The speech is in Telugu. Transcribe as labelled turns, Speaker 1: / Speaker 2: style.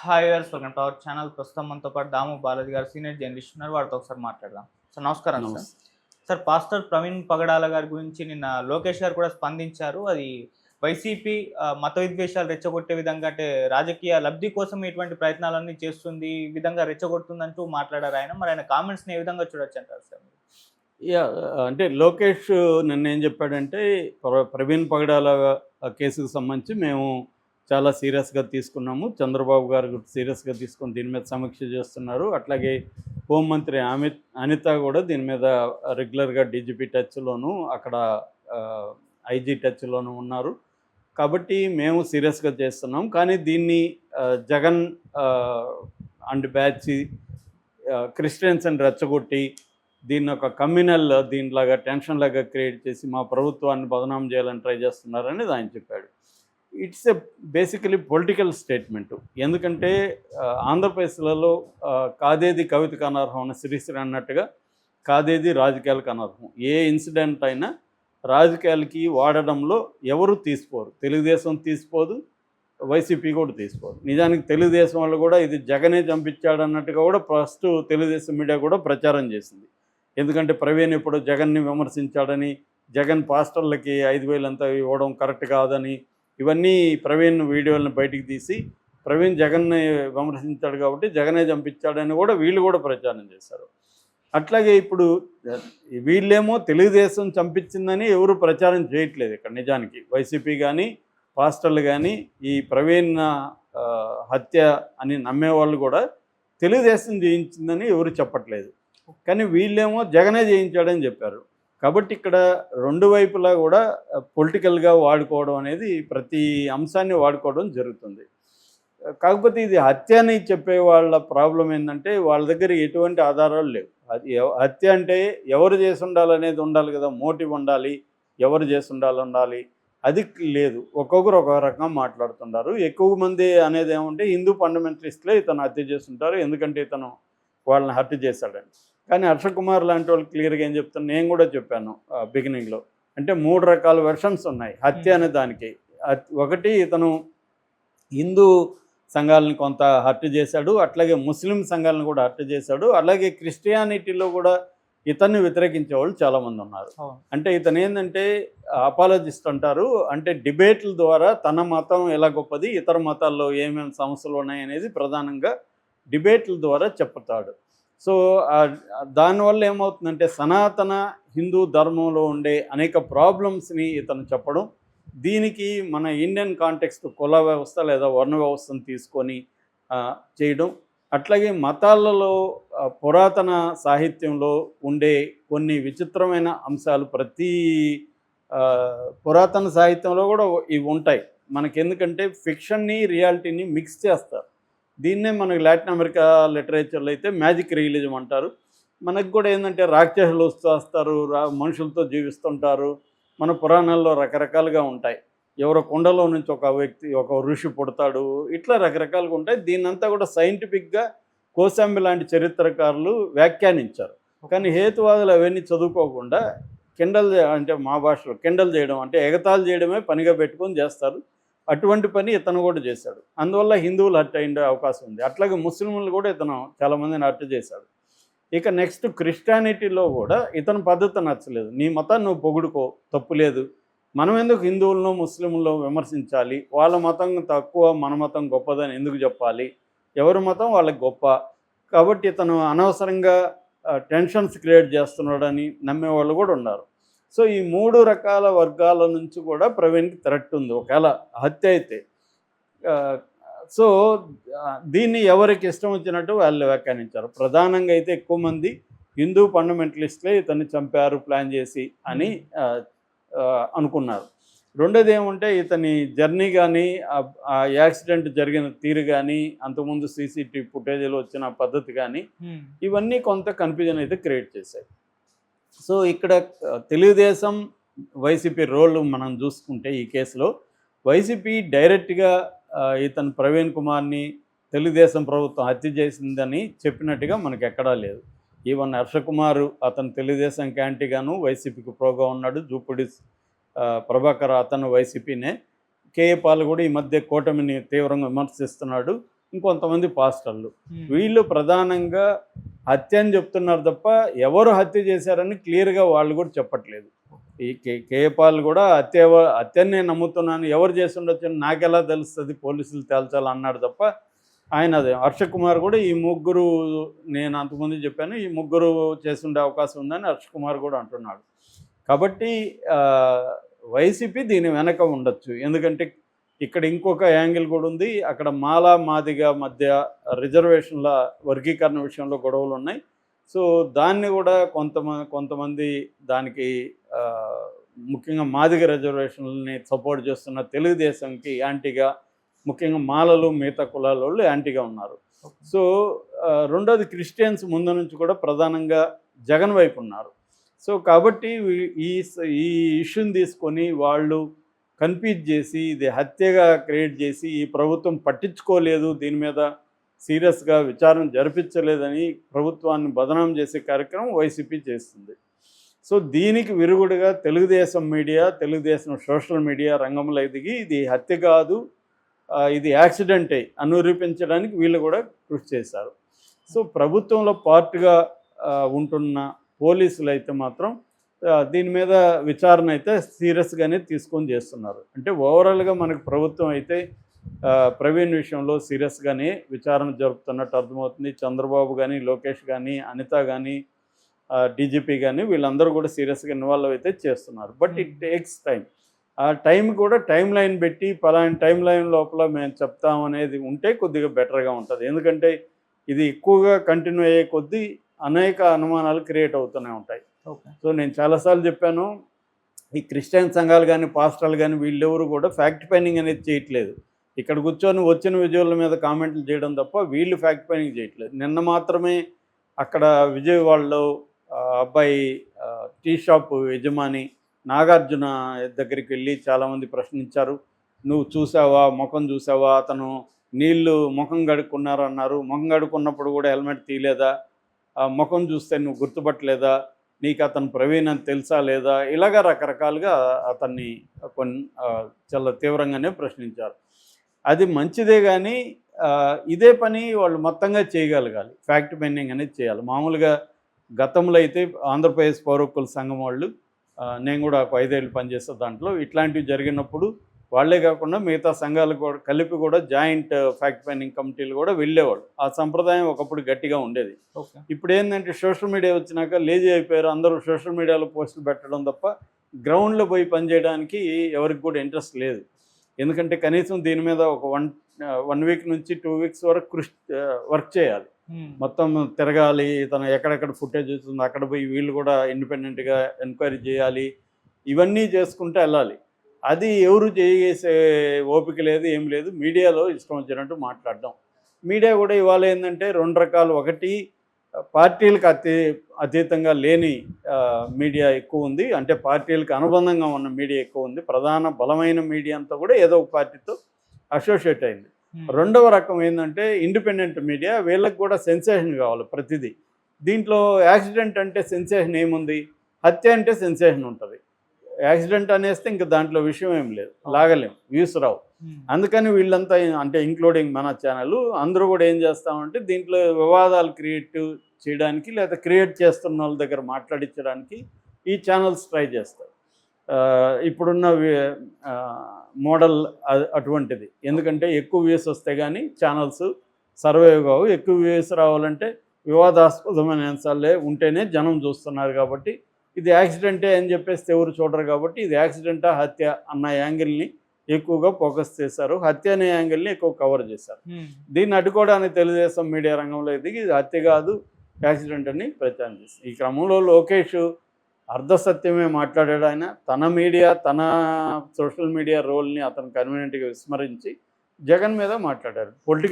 Speaker 1: హాయ్ గారు వెల్కమ్ టు అవర్ ఛానల్. ప్రస్తుతం మనతో పాటు దాము బాలాజీ గారు సీనియర్ జర్నలిస్ట్ ఉన్నారు. వారితో ఒకసారి మాట్లాడదాం. సార్ నమస్కారం sir. Sir pastor Praveen Pagadala గారి గురించి నిన్న లోకేష్ గారు కూడా స్పందించారు. అది వైసీపీ మత విద్వేషాలు రెచ్చగొట్టే విధంగా అంటే రాజకీయ లబ్ధి కోసం ఇటువంటి ప్రయత్నాలన్నీ చేస్తుంది ఈ విధంగా రెచ్చగొడుతుందంటూ మాట్లాడారు ఆయన. మరి ఆయన కామెంట్స్ని ఏ విధంగా చూడొచ్చు అంటారు సార్?
Speaker 2: యా అంటే లోకేష్ నిన్న ఏం చెప్పాడంటే ప్ర- ప్రవీణ్ పగడాల కేసుకు సంబంధించి మేము చాలా సీరియస్గా తీసుకున్నాము. చంద్రబాబు గారు కూడా సీరియస్గా తీసుకొని దీని మీద సమీక్ష చేస్తున్నారు. అట్లాగే హోంమంత్రి అమిత్ అనిత కూడా దీని మీద రెగ్యులర్గా డీజీపీ టచ్లోను అక్కడ ఐజీ టచ్లోనూ ఉన్నారు. కాబట్టి మేము సీరియస్గా చేస్తున్నాం. కానీ దీన్ని Jagan and batch Christians and రెచ్చగొట్టి దీన్ని ఒక కమ్యూనల్ దీనిలాగా టెన్షన్ లాగా క్రియేట్ చేసి మా ప్రభుత్వాన్ని బదనాం చేయాలని ట్రై చేస్తున్నారనేది ఆయన చెప్పాడు. It's a basically political statement. ఎందుకంటే ఆంధ్రప్రదేశ్లలో కాదేది కవితకు అనర్హం అని శ్రీశ్రీ అన్నట్టుగా కాదేది రాజకీయాలకు అనర్హం. ఏ ఇన్సిడెంట్ అయినా రాజకీయాలకి వాడడంలో ఎవరు తీసుకోరు. తెలుగుదేశం తీసుకోదు వైసీపీ కూడా తీసుకోదు. నిజానికి తెలుగుదేశం వాళ్ళు కూడా ఇది జగనే చంపించాడు అన్నట్టుగా కూడా ఫస్ట్ తెలుగుదేశం మీడియా కూడా ప్రచారం చేసింది. ఎందుకంటే ప్రవీణ్ ఇప్పుడు జగన్ని విమర్శించాడని జగన్ పాస్టర్లకి ఐదు వేలు అంతా ఇవ్వడం కరెక్ట్ కాదని ఇవన్నీ ప్రవీణ్ వీడియోలను బయటికి తీసి ప్రవీణ్ జగన్ని విమర్శించాడు కాబట్టి జగనే చంపించాడని కూడా వీళ్ళు కూడా ప్రచారం చేశారు. అట్లాగే ఇప్పుడు వీళ్ళేమో తెలుగుదేశం చంపించిందని ఎవరు ప్రచారం చేయట్లేదు ఇక్కడ నిజానికి. వైసీపీ కానీ పాస్టర్లు కానీ ఈ ప్రవీణ్ హత్య అని నమ్మేవాళ్ళు కూడా తెలుగుదేశం జయించిందని ఎవరు చెప్పట్లేదు. కానీ వీళ్ళేమో జగనే జయించాడని చెప్పారు. కాబట్టి ఇక్కడ రెండు వైపులా కూడా పొలిటికల్గా వాడుకోవడం అనేది ప్రతి అంశాన్ని వాడుకోవడం జరుగుతుంది. కాకపోతే ఇది హత్య అని చెప్పే వాళ్ళ ప్రాబ్లం ఏంటంటే వాళ్ళ దగ్గర ఎటువంటి ఆధారాలు లేవు. అది హత్య అంటే ఎవరు చేసి ఉండాలనేది ఉండాలి కదా మోటివ్ ఉండాలి ఎవరు చేసి ఉండాలి ఉండాలి అది లేదు. ఒక్కొక్కరు ఒక రకంగా మాట్లాడుతుంటారు. ఎక్కువ మంది అనేది ఏమంటే హిందూ ఫండమెంటలిస్ట్లే ఇతను హత్య చేస్తుంటారు. ఎందుకంటే ఇతను వాళ్ళని హత్య చేశాడని. కానీ హర్ష కుమార్ లాంటి వాళ్ళు క్లియర్గా ఏం చెప్తాను నేను కూడా చెప్పాను బిగినింగ్లో అంటే మూడు రకాల వెర్షన్స్ ఉన్నాయి. హత్య అనే దానికి. ఒకటి ఇతను హిందూ సంఘాలను కొంత హత్య చేశాడు అట్లాగే ముస్లిం సంఘాలను కూడా హత్య చేశాడు అలాగే క్రిస్టియానిటీలో కూడా ఇతన్ని వ్యతిరేకించే వాళ్ళు చాలామంది ఉన్నారు. అంటే ఇతను ఏంటంటే అపాలజిస్ట్ అంటారు అంటే డిబేట్ల ద్వారా తన మతం ఎలా గొప్పది ఇతర మతాల్లో ఏమేమి సమస్యలు ఉన్నాయి అనేది ప్రధానంగా డిబేట్ల ద్వారా చెప్తాడు. సో దానివల్ల ఏమవుతుందంటే సనాతన హిందూ ధర్మంలో ఉండే అనేక ప్రాబ్లమ్స్ని ఇతను చెప్పడం దీనికి మన ఇండియన్ కాంటెక్స్ట్ కుల వ్యవస్థ లేదా వర్ణ వ్యవస్థను తీసుకొని చేయడం అట్లాగే మతాలలో పురాతన సాహిత్యంలో ఉండే కొన్ని విచిత్రమైన అంశాలు ప్రతి పురాతన సాహిత్యంలో కూడా ఇవి ఉంటాయి. మనకి ఎందుకంటే ఫిక్షన్ని రియాలిటీని మిక్స్ చేస్తారు. దీన్నే మనకి లాటిన్ అమెరికా లిటరేచర్లో అయితే మ్యాజిక్ రియలిజం అంటారు. మనకు కూడా ఏంటంటే రాక్షసులు వస్తూ వస్తారు రా మనుషులతో జీవిస్తుంటారు. మన పురాణాల్లో రకరకాలుగా ఉంటాయి. ఎవరో కొండలో నుంచి ఒక వ్యక్తి ఒక ఋషి పుడతాడు. ఇట్లా రకరకాలుగా ఉంటాయి. దీన్నంతా కూడా సైంటిఫిక్గా కోసాంబి లాంటి చరిత్రకారులు వ్యాఖ్యానించారు. కానీ హేతువాదులు అవన్నీ చదువుకోకుండా కిండల్ అంటే మా భాషలో కిండల్ చేయడం అంటే ఎగతాళి చేయడమే పనిగా పెట్టుకొని చేస్తారు. అటువంటి పని ఇతను కూడా చేశాడు. అందువల్ల హిందువులు హత్య అయ్యే అవకాశం ఉంది. అట్లాగే ముస్లింలు కూడా ఇతను చాలామందిని హత్య చేశాడు. ఇక నెక్స్ట్ క్రిస్టియానిటీలో కూడా ఇతని పద్ధతి నచ్చలేదు. నీ మతాన్ని నువ్వు పొగుడుకో తప్పు లేదు. మనం ఎందుకు హిందువులను ముస్లింలను విమర్శించాలి? వాళ్ళ మతం తక్కువ మన మతం గొప్పదని ఎందుకు చెప్పాలి? ఎవరి మతం వాళ్ళకి గొప్ప? కాబట్టి ఇతను అనవసరంగా టెన్షన్స్ క్రియేట్ చేస్తున్నాడని నమ్మేవాళ్ళు కూడా ఉన్నారు. సో ఈ మూడు రకాల వర్గాల నుంచి కూడా ప్రవీణ్కి థ్రెట్ ఉంది. ఒకవేళ హత్య అయితే సో దీన్ని ఎవరికి ఇష్టం వచ్చినట్టు వాళ్ళు వ్యాఖ్యానించారు. ప్రధానంగా అయితే ఎక్కువ మంది హిందూ ఫండమెంటలిస్ట్లే ఇతన్ని చంపారు ప్లాన్ చేసి అని అనుకున్నారు. రెండోది ఏమంటే ఇతని జర్నీ కానీ ఆ యాక్సిడెంట్ జరిగిన తీరు కానీ అంతకుముందు సీసీటీవీ ఫుటేజ్లో వచ్చిన పద్ధతి కానీ. ఇవన్నీ కొంత కన్ఫ్యూజన్ అయితే క్రియేట్ చేశాయి. సో ఇక్కడ తెలుగుదేశం వైసీపీ రోల్ మనం చూసుకుంటే ఈ కేసులో వైసీపీ డైరెక్ట్గా ఇతను ప్రవీణ్ కుమార్ని తెలుగుదేశం ప్రభుత్వం హత్య చేసిందని చెప్పినట్టుగా మనకు ఎక్కడా లేదు. ఈవెన్ హర్షకుమార్ అతను తెలుగుదేశం క్యాంటీగాను వైసీపీకి ప్రోగా ఉన్నాడు. జూపుడి ప్రభాకర్ అతను వైసీపీనే. కేఏ పాల్ కూడా ఈ మధ్య కూటమిని తీవ్రంగా విమర్శిస్తున్నాడు. ఇంకొంతమంది పాస్టర్లు. వీళ్ళు ప్రధానంగా హత్య అని చెప్తున్నారు తప్ప ఎవరు హత్య చేశారని క్లియర్గా వాళ్ళు కూడా చెప్పట్లేదు. ఈ కే కేపాల్ కూడా హత్య హత్యని నేను నమ్ముతున్నాను ఎవరు చేసి ఉండొచ్చు నాకెలా తెలుస్తుంది పోలీసులు తేల్చాలి అన్నాడు తప్ప ఆయన అదే. హర్ష కుమార్ కూడా ఈ ముగ్గురు నేను అంతకుముందు చెప్పాను ఈ ముగ్గురు చేస్తుండే అవకాశం ఉందని హర్ష కుమార్ కూడా అంటున్నాడు. కాబట్టి వైసీపీ దీని వెనక ఉండొచ్చు. ఎందుకంటే ఇక్కడ ఇంకొక యాంగిల్ కూడా ఉంది. అక్కడ మాలా మాదిగ మధ్య రిజర్వేషన్ల వర్గీకరణ విషయంలో గొడవలు ఉన్నాయి. సో దాన్ని కూడా కొంతమంది కొంతమంది దానికి ముఖ్యంగా మాదిగ రిజర్వేషన్లని సపోర్ట్ చేస్తున్న తెలుగుదేశంకి యాంటీగా ముఖ్యంగా మాలలు మిగతా కులాల వాళ్ళు యాంటీగా ఉన్నారు. సో రెండోది క్రిస్టియన్స్ ముందు నుంచి కూడా ప్రధానంగా జగన్ వైపు ఉన్నారు. సో కాబట్టి ఈ ఈ ఇష్యూని తీసుకొని వాళ్ళు కన్ఫ్యూజ్ చేసి ఇది హత్యగా క్రియేట్ చేసి ఈ ప్రభుత్వం పట్టించుకోలేదు దీని మీద సీరియస్గా విచారణ జరిపించలేదని ప్రభుత్వాన్ని బదనాం చేసే కార్యక్రమం వైసీపీ చేస్తుంది. సో దీనికి విరుగుడుగా Telugu Desam media Telugu Desam social media రంగంలో ఎదిగి ఇది హత్య కాదు ఇది యాక్సిడెంటే అనురూపించడానికి వీళ్ళు కూడా కృషి చేశారు. సో ప్రభుత్వంలో పార్ట్గా ఉంటున్న పోలీసులు అయితే మాత్రం దీని మీద విచారణ అయితే సీరియస్గానే తీసుకొని చేస్తున్నారు. అంటే ఓవరాల్గా మనకు ప్రభుత్వం అయితే ప్రవీణ్ విషయంలో సీరియస్గానే విచారణ జరుపుతున్నట్టు అర్థమవుతుంది. చంద్రబాబు కానీ లోకేష్ కానీ అనిత కానీ డీజీపీ కానీ వీళ్ళందరూ కూడా సీరియస్గా ఇన్వాల్వ్ అయితే చేస్తున్నారు. బట్ ఇట్ టేక్స్ టైం ఆ టైం కూడా టైం లైన్ పెట్టి పలానా టైం లైన్ లోపల మేము చెప్తాం అనేది ఉంటే కొద్దిగా బెటర్గా ఉంటుంది. ఎందుకంటే ఇది ఎక్కువగా కంటిన్యూ అయ్యే కొద్దీ అనేక అనుమానాలు క్రియేట్ అవుతూనే ఉంటాయి. సో నేను చాలాసార్లు చెప్పాను ఈ క్రిస్టియన్ సంఘాలు కానీ పాస్టర్లు కానీ వీళ్ళెవరు కూడా ఫ్యాక్ట్ ఫైండింగ్ అనేది చేయట్లేదు. ఇక్కడ కూర్చొని వచ్చిన విజువల్ మీద కామెంట్లు చేయడం తప్ప వీళ్ళు ఫ్యాక్ట్ ఫైండింగ్ చేయట్లేదు. నిన్న మాత్రమే అక్కడ విజయవాడలో అబ్బాయి టీ షాప్ యజమాని నాగార్జున దగ్గరికి వెళ్ళి చాలామంది ప్రశ్నించారు. నువ్వు చూసావా? ముఖం చూసావా? అతను నీళ్ళు ముఖం గడుక్కున్నారు అన్నారు ముఖం గడుక్కున్నప్పుడు కూడా హెల్మెట్ తీయలేదా? ముఖం చూస్తే నువ్వు గుర్తుపట్టలేదా? నీకు అతను ప్రవీణ్ అని తెలుసా లేదా? ఇలాగ రకరకాలుగా అతన్ని కొన్ని చాలా తీవ్రంగానే ప్రశ్నించారు. అది మంచిదే కానీ ఇదే పని వాళ్ళు మొత్తంగా చేయగలగాలి. ఫ్యాక్ట్ బెండింగ్ అనేది చేయాలి. మామూలుగా గతంలో అయితే ఆంధ్రప్రదేశ్ పౌర హక్కుల సంఘం వాళ్ళు నేను కూడా ఒక ఐదేళ్ళు పనిచేసే దాంట్లో ఇట్లాంటివి జరిగినప్పుడు వాళ్ళే కాకుండా మిగతా సంఘాలు కూడా కలిపి కూడా జాయింట్ ఫ్యాక్ట్ ఫైండింగ్ కమిటీలు కూడా వెళ్ళేవాళ్ళు. ఆ సంప్రదాయం ఒకప్పుడు గట్టిగా ఉండేది. ఇప్పుడు ఏంటంటే సోషల్ మీడియా వచ్చినాక లేజీ అయిపోయారు అందరూ సోషల్ మీడియాలో పోస్టులు పెట్టడం తప్ప గ్రౌండ్లో పోయి పనిచేయడానికి ఎవరికి కూడా ఇంట్రెస్ట్ లేదు. ఎందుకంటే కనీసం దీని మీద ఒక వన్ వన్ వీక్ నుంచి టూ వీక్స్ వరకు కృషి వర్క్ చేయాలి. మొత్తం తిరగాలి తను ఎక్కడెక్కడ ఫుటేజ్ వస్తుందో అక్కడ పోయి వీళ్ళు కూడా ఇండిపెండెంట్గా ఎంక్వైరీ చేయాలి ఇవన్నీ చేసుకుంటూ వెళ్ళాలి. అది ఎవరు చేసే ఓపిక లేదు ఏం లేదు. మీడియాలో ఇష్టం వచ్చినట్టు మాట్లాడడం. మీడియా కూడా ఇవాళ ఏంటంటే రెండు రకాలు. ఒకటి పార్టీలకు అతి అతీతంగా లేని మీడియా ఎక్కువ ఉంది. అంటే పార్టీలకు అనుబంధంగా ఉన్న మీడియా ఎక్కువ ఉంది. ప్రధాన బలమైన మీడియా అంతా కూడా ఏదో ఒక పార్టీతో అసోసియేట్ అయింది. రెండవ రకం ఏంటంటే ఇండిపెండెంట్ మీడియా. వీళ్ళకి కూడా సెన్సేషన్ కావాలి ప్రతిదీ. దీంట్లో యాక్సిడెంట్ అంటే సెన్సేషన్ ఏముంది? హత్య అంటే సెన్సేషన్ ఉంటుంది. యాక్సిడెంట్ అనేస్తే ఇంకా దాంట్లో విషయం ఏం లేదు. లాగలేం. వ్యూస్ రావు. అందుకని వీళ్ళంతా అంటే ఇంక్లూడింగ్ మన ఛానల్ అందరూ కూడా ఏం చేస్తామంటే దీంట్లో వివాదాలు క్రియేట్ చేయడానికి లేదా క్రియేట్ చేస్తున్న వాళ్ళ దగ్గర మాట్లాడించడానికి ఈ ఛానల్స్ ట్రై చేస్తాయి ఆ, ఇప్పుడున్న మోడల్ అటువంటిది. ఎందుకంటే ఎక్కువ వ్యూస్ వస్తే కానీ ఛానల్స్ సర్వైవ్ కావు. ఎక్కువ వ్యూస్ రావాలంటే వివాదాస్పదమైన అంశాలే ఉంటేనే జనం చూస్తున్నారు కాబట్టి ఇది యాక్సిడెంటే అని చెప్పేస్తే ఎవరు చూడరు కాబట్టి ఇది యాక్సిడెంటా హత్య అన్న యాంగిల్ని ఎక్కువగా ఫోకస్ చేశారు. హత్య అనే యాంగిల్ని ఎక్కువ కవర్ చేశారు. దీన్ని అడ్డుకోవడానికి తెలుగుదేశం మీడియా రంగంలో ఎదిగి ఇది హత్య కాదు యాక్సిడెంట్ అని ప్రచారం చేస్తుంది ఈ క్రమంలో లోకేష్ అర్ధ సత్యమే మాట్లాడాడు ఆయన. తన మీడియా తన సోషల్ మీడియా రోల్ని అతను కన్వీనియంట్గా విస్మరించి జగన్ మీద మాట్లాడారు. పొలిటికల్